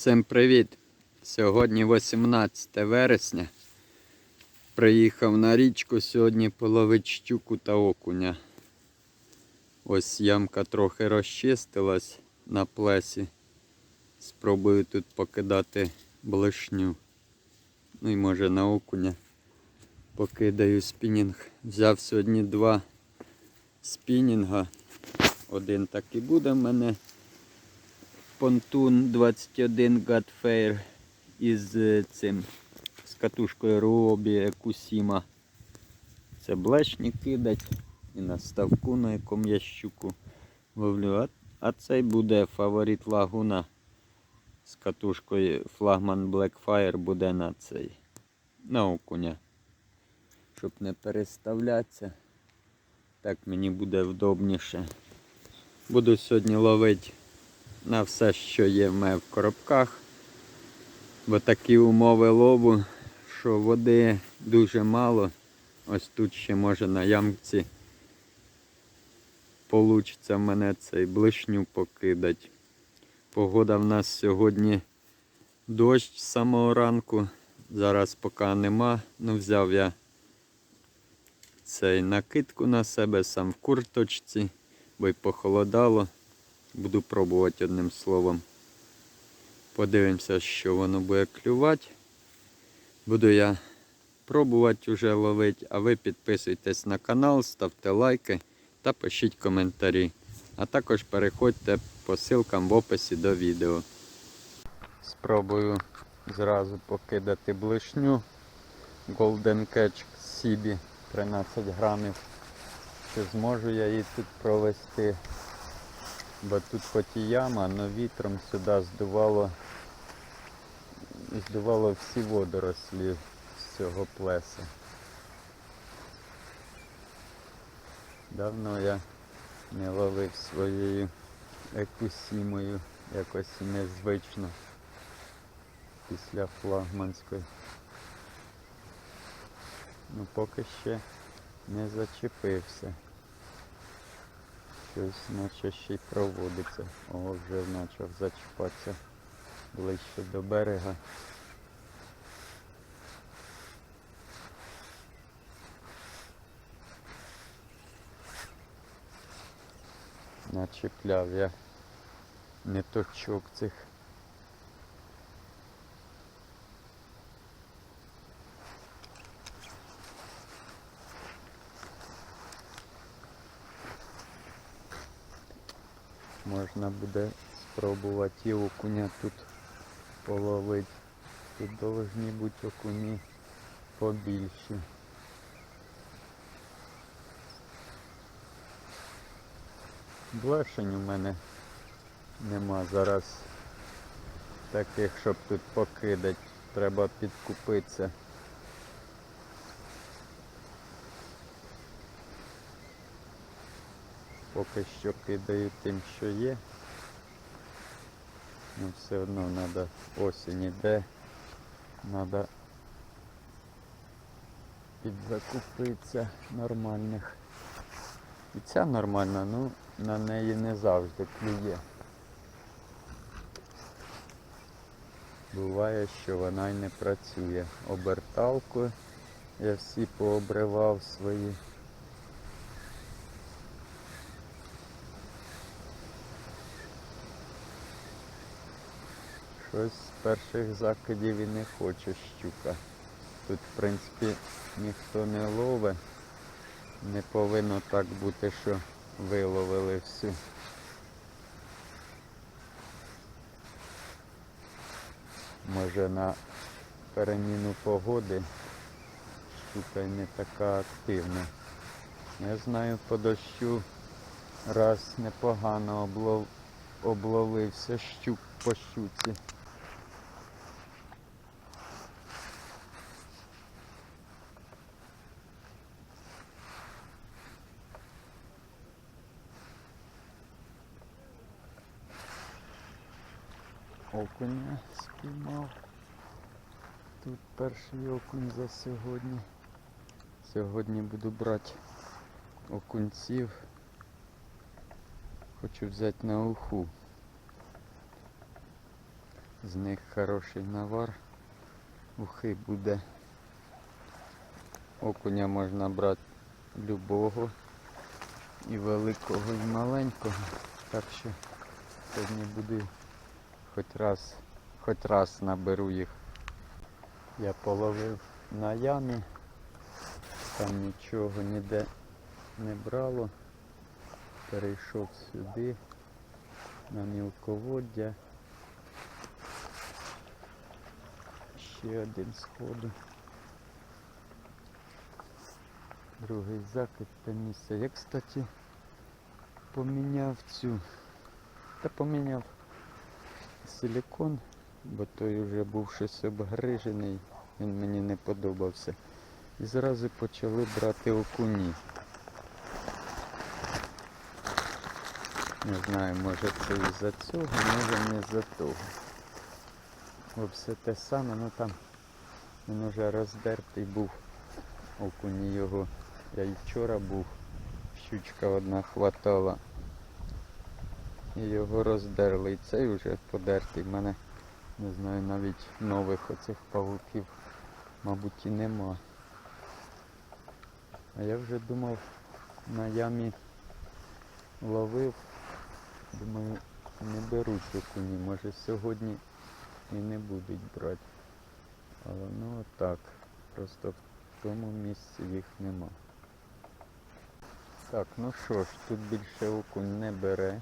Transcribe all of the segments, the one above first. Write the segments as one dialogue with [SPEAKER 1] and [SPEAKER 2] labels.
[SPEAKER 1] Всім привіт! Сьогодні 18 вересня. Приїхав на річку сьогодні половить щуку та окуня. Ось ямка трохи розчистилась на плесі. Спробую тут покидати блишню. Ну і може на окуня покидаю спінінг. Взяв сьогодні два спінінга. Один так і буде в мене. Понтун 21 Godfair із е, цим з катушкою Руобі Кусіма. Це блешні кидать і на ставку, на якому я щуку ловлю. А, а цей буде фаворит лагуна з катушкою флагман Blackfire буде на цей на окуня. Щоб не переставлятися. Так мені буде вдобніше. Буду сьогодні ловити на все, що є в мене в коробках. Бо такі умови лову, що води дуже мало. Ось тут ще може на ямці получиться мене цей блишню покидати. Погода в нас сьогодні дощ з самого ранку. Зараз поки нема. Ну взяв я цей накидку на себе, сам в курточці, бо й похолодало. Буду пробувати одним словом. Подивимося, що воно буде клювати. Буду я пробувати вже ловити, а ви підписуйтесь на канал, ставте лайки та пишіть коментарі. А також переходьте по ссылкам в описі до відео. Спробую зразу покидати блишню. Golden Catch Сібі 13 грамів. Чи зможу я її тут провести? Бо тут хоч і яма, але вітром сюди здувало, здувало всі водорослі з цього плеса. Давно я не ловив своєю екусімою, якось незвично після флагманської. Ну поки ще не зачепився. Щось наче ще й проводиться. О, вже почав зачіпатися ближче до берега. Начепляв я не точок цих. Можна буде спробувати і окуня тут половити. Тут повинні бути окуні побільші. Блешень у мене нема зараз таких, щоб тут покидати. Треба підкупитися. Поки що кидаю тим, що є. Ну все одно треба осінь іде. Треба підзакупитися нормальних. І ця нормальна, ну на неї не завжди клює. Буває, що вона й не працює. Оберталку я всі пообривав свої. Щось з перших закидів і не хоче щука. Тут, в принципі, ніхто не ловить. Не повинно так бути, що виловили всю. Може на переміну погоди щука не така активна. Я знаю по дощу раз непогано облов... обловився щук по щуці. Окуня спіймав. Тут перший окунь за сьогодні. Сьогодні буду брати окунців. Хочу взяти на уху. З них хороший навар. Ухи буде. Окуня можна брати любого. І великого, і маленького. Так що сьогодні буду хоч раз, хоч раз наберу їх. Я половив на ямі, там нічого ніде не брало. Перейшов сюди на мілководдя. Ще один сходу. Другий закид та місце. Я, кстати, поміняв цю. Та поміняв силикон, бо той вже був щось обгрижений, він мені не подобався. І зразу почали брати окуні. Не знаю, може це із-за цього, може не з-за того. Бо все те саме, ну там він вже роздертий був окуні його. Я і вчора був, щучка одна хватала. І його роздерли. І цей вже подертий. В мене, не знаю, навіть нових оцих павуків, мабуть, і нема. А я вже думав, на ямі ловив. Думаю, не беруть окуні. Може сьогодні і не будуть брати. Але ну так. Просто в тому місці їх нема. Так, ну що ж, тут більше окунь не бере.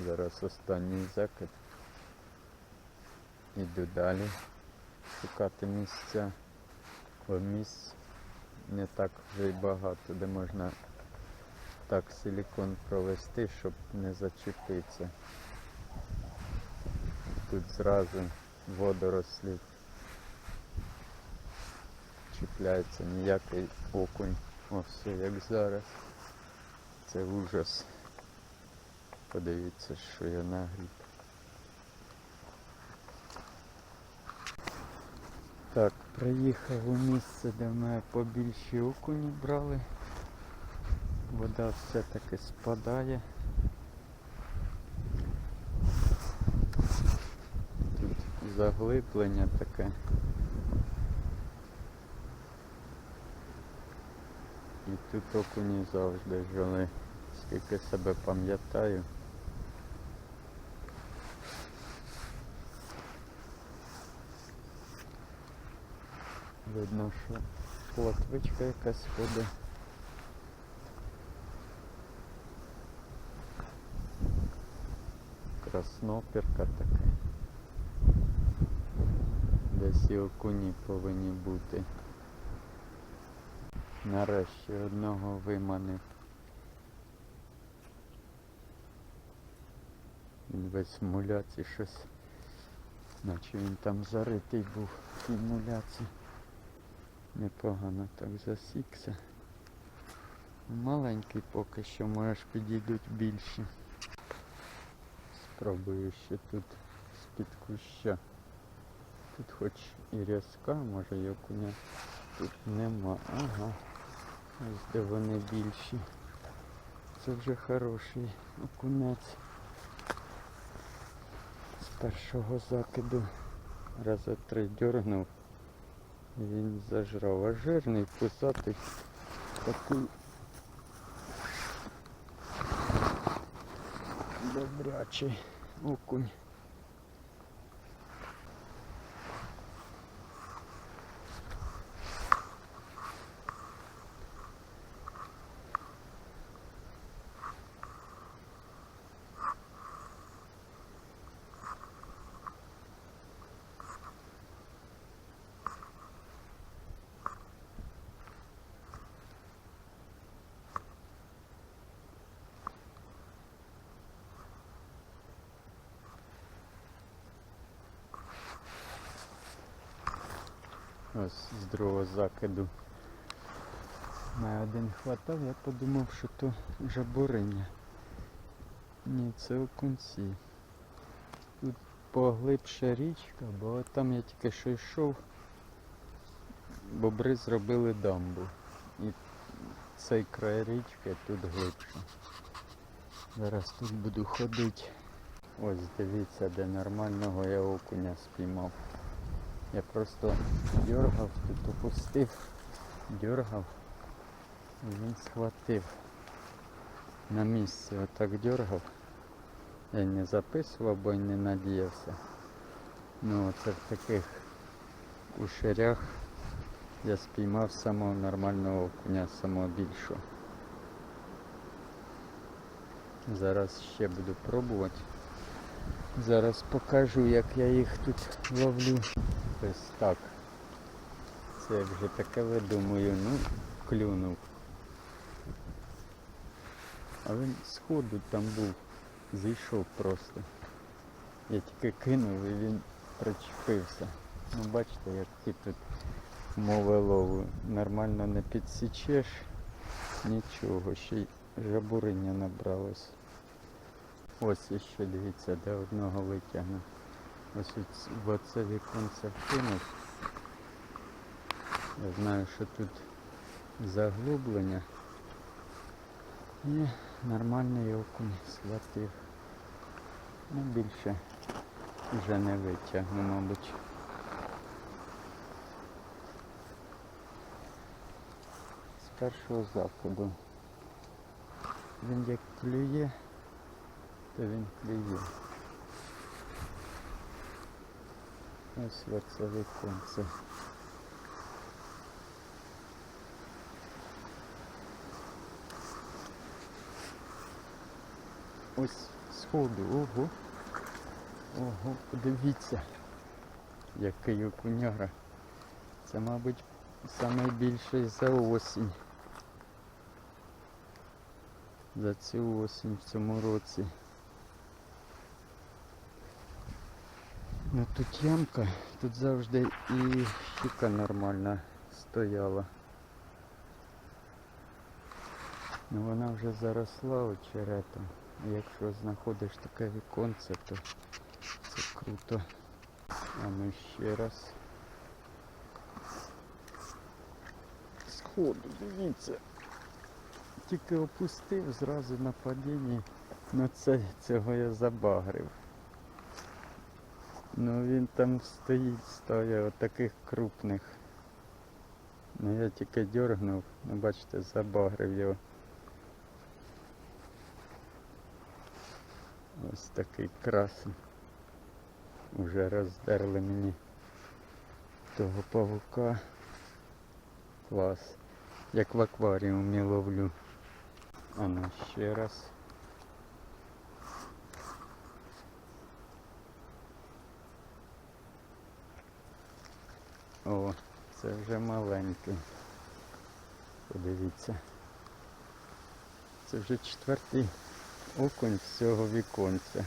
[SPEAKER 1] Зараз останній закид. Іду далі шукати місця. Бо місць не так вже й багато, де можна так силікон провести, щоб не зачепитися. Тут зразу водорослі чіпляється ніякий окунь. О, все, як зараз. Це ужас. Подивіться, що я нагріб. Так, приїхав у місце, де ми побільші окуні брали. Вода все-таки спадає. Тут заглиблення таке. І тут окуні завжди жили, скільки себе пам'ятаю. Видно, що плотвичка якась ходить. Красноперка така. Десь і окуні повинні бути. Нарешті одного виманив. Він весь муляці щось. Наче він там заритий був в муляці. Непогано так засікся. Маленький поки що, може ж підійдуть більші. Спробую ще тут з-під куща. Тут хоч і рязка, може і окуня тут нема. Ага. Ось де вони більші. Це вже хороший окунець. З першого закиду раза три дьорнув. Він зажрав, а жирний, писатий такий добрячий окунь. Ось з другого закиду. На один хватав, я подумав, що то жабуриня. Ні, це окунці. Тут поглибша річка, бо там я тільки що йшов. Бобри зробили дамбу. І цей край річки тут глибше. Зараз тут буду ходити. Ось дивіться, де нормального я окуня спіймав. Я просто дергав, тут опустив, дергав, і він схватив. На місці отак дергав. Я не записував, бо не надіявся. Ну оце в таких кушерях я спіймав самого нормального окуня, самого більшого. Зараз ще буду пробувати. Зараз покажу, як я їх тут ловлю. Ось так. Це я вже таке видумую, ну, клюнув. А він сходу там був, зійшов просто. Я тільки кинув і він причепився. Ну бачите, які тут умови лову. Нормально не підсічеш, нічого, ще й жабуриння набралось. Ось іще дивіться, де одного витягнув. Ось в оце віконце вкинув. Я знаю, що тут заглублення. І нормальний окунь схватив. Ну більше вже не витягну, мабуть. З першого заходу. Він як клює, то він клює. Ось оце віконце. Ось сходу, ого. Ого, подивіться, який окуняра. Це, мабуть, найбільший за осінь. За цю осінь в цьому році. Ну тут ямка, тут завжди і щука нормальна стояла. Ну вона вже заросла очеретом. Якщо знаходиш таке віконце, то це круто. А ну ще раз. Сходу, дивіться. Тільки опустив зразу на падінні. Ну це цього я забагрив. Ну він там стоїть, стоя отаких крупних. Ну я тільки дергнув, ну бачите, забагрив його. Ось такий красень. Уже роздерли мені того павука. Клас. Як в акваріумі ловлю. А ну ще раз. О, це вже маленький. Подивіться. Це вже четвертий окунь з цього віконця.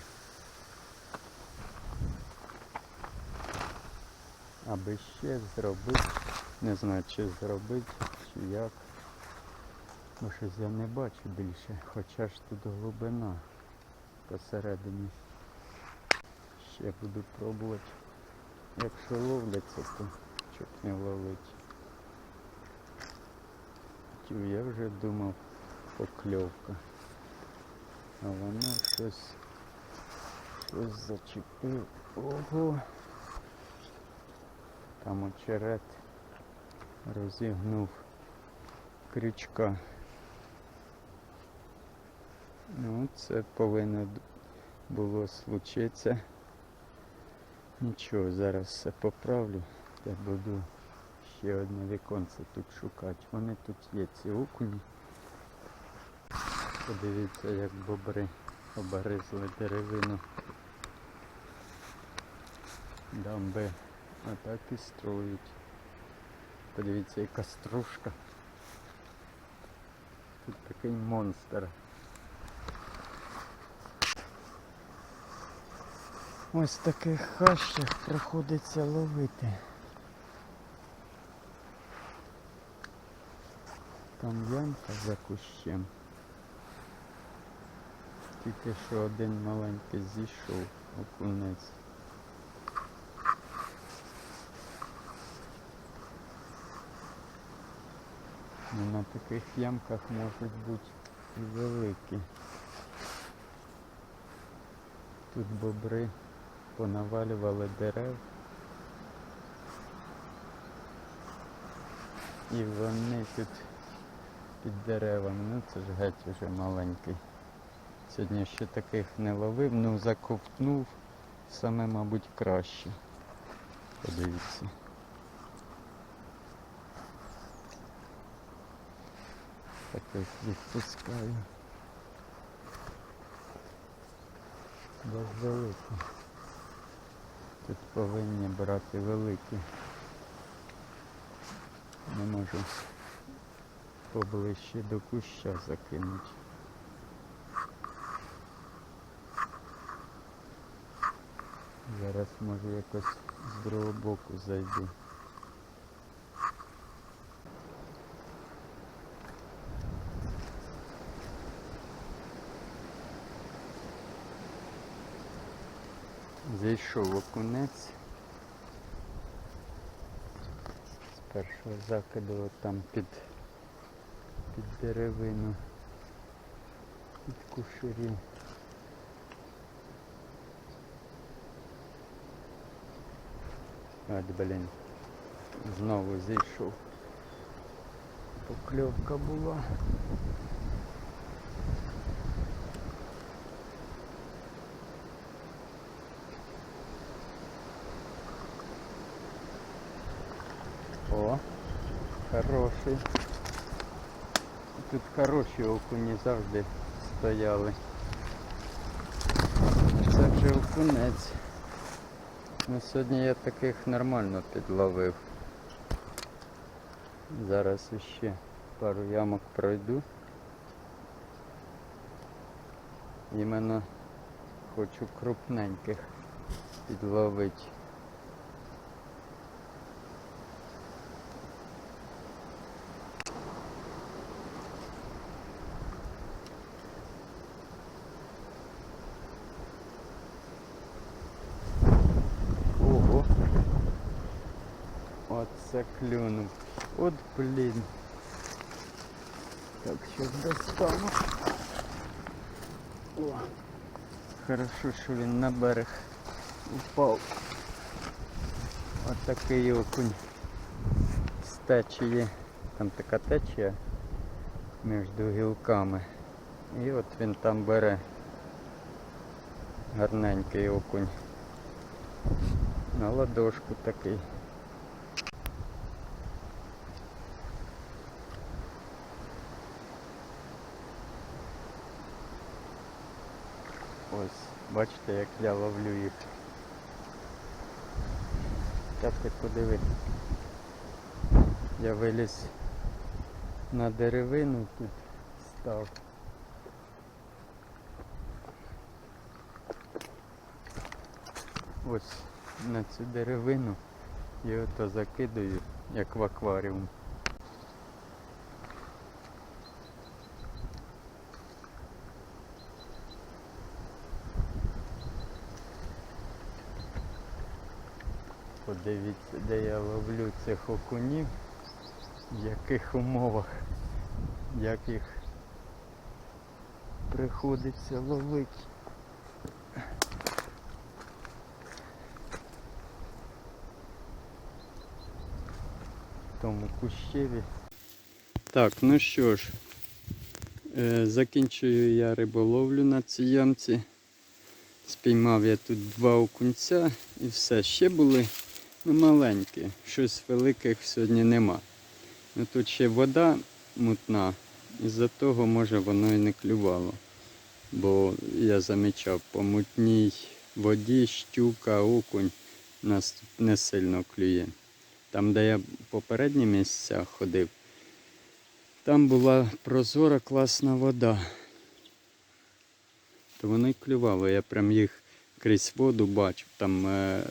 [SPEAKER 1] Аби ще зробити, не знаю чи зробити, чи як. Бо щось я не бачу більше, хоча ж тут глибина посередині. Ще буду пробувати. Якщо ловляться, то чоб не ловить. Я вже думав покльовка. А воно щось щось зачепив. Ого. Там очерет розігнув крючка. Ну, це повинно було случитися. Нічого, зараз все поправлю. Я буду ще одне віконце тут шукати. Вони тут є ці окуні. Подивіться, як бобри обгризли деревину. Дамби отак і строють. Подивіться, яка стружка. Тут такий монстр. Ось таких хащах приходиться ловити. Там ямка за кущем. Тільки що один маленький зійшов окунець. Ну, на таких ямках можуть бути і великі. Тут бобри понавалювали дерев. І вони тут під деревами. Ну це ж геть уже маленький. Сьогодні ще таких не ловив, ну заковтнув саме, мабуть, краще. Подивіться. Таких відпускаю. Без великі. Тут повинні брати великі. Не можу поближче до куща закинути. Зараз може якось з другого боку зайду. Зайшов окунець. З першого закиду там під, під деревину, під кушері. От, блін, знову зійшов. Покльовка була. О, хороший. Тут хороші окуні завжди стояли. Це вже окунець. Ну, сьогодні я таких нормально підловив. Зараз ще пару ямок пройду. Іменно хочу крупненьких підловити. От блін. Так, щас достану. О. Хорошо, що він на берег упав. От такий окунь з течії. Там така течія між гілками. І от він там бере гарненький окунь. На ладошку такий. Ось, бачите, як я ловлю їх. Ти подиви. Я виліз на деревину тут став. Ось на цю деревину і ото закидаю, як в акваріум. Подивіться, де я ловлю цих окунів, в яких умовах, як їх приходиться ловити. тому кущеві. Так, ну що ж, е, закінчую я риболовлю на цій ямці. Спіймав я тут два окунця і все. Ще були ну, маленькі, щось великих сьогодні нема. Ну, тут ще вода мутна, із-за того може воно і не клювало. Бо я замічав, по мутній воді щука, окунь нас не сильно клює. Там, де я попередні місця ходив, там була прозора класна вода. То воно й клювало. Я прям їх крізь воду бачив. Там е,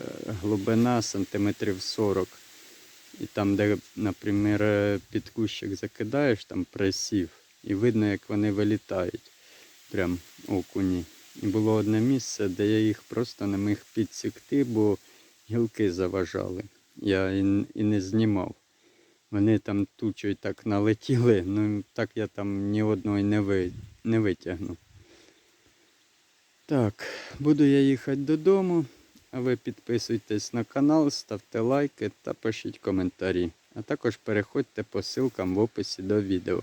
[SPEAKER 1] глибина сантиметрів 40. І там, де, наприклад, е, під кущик закидаєш, там присів, і видно, як вони вилітають. Прям окуні. І було одне місце, де я їх просто не міг підсікти, бо гілки заважали. Я і, і не знімав. Вони там тучою так налетіли, ну так я там ні одної не, ви, не витягнув. Так, буду я їхати додому, а ви підписуйтесь на канал, ставте лайки та пишіть коментарі. А також переходьте по ссылкам в описі до відео.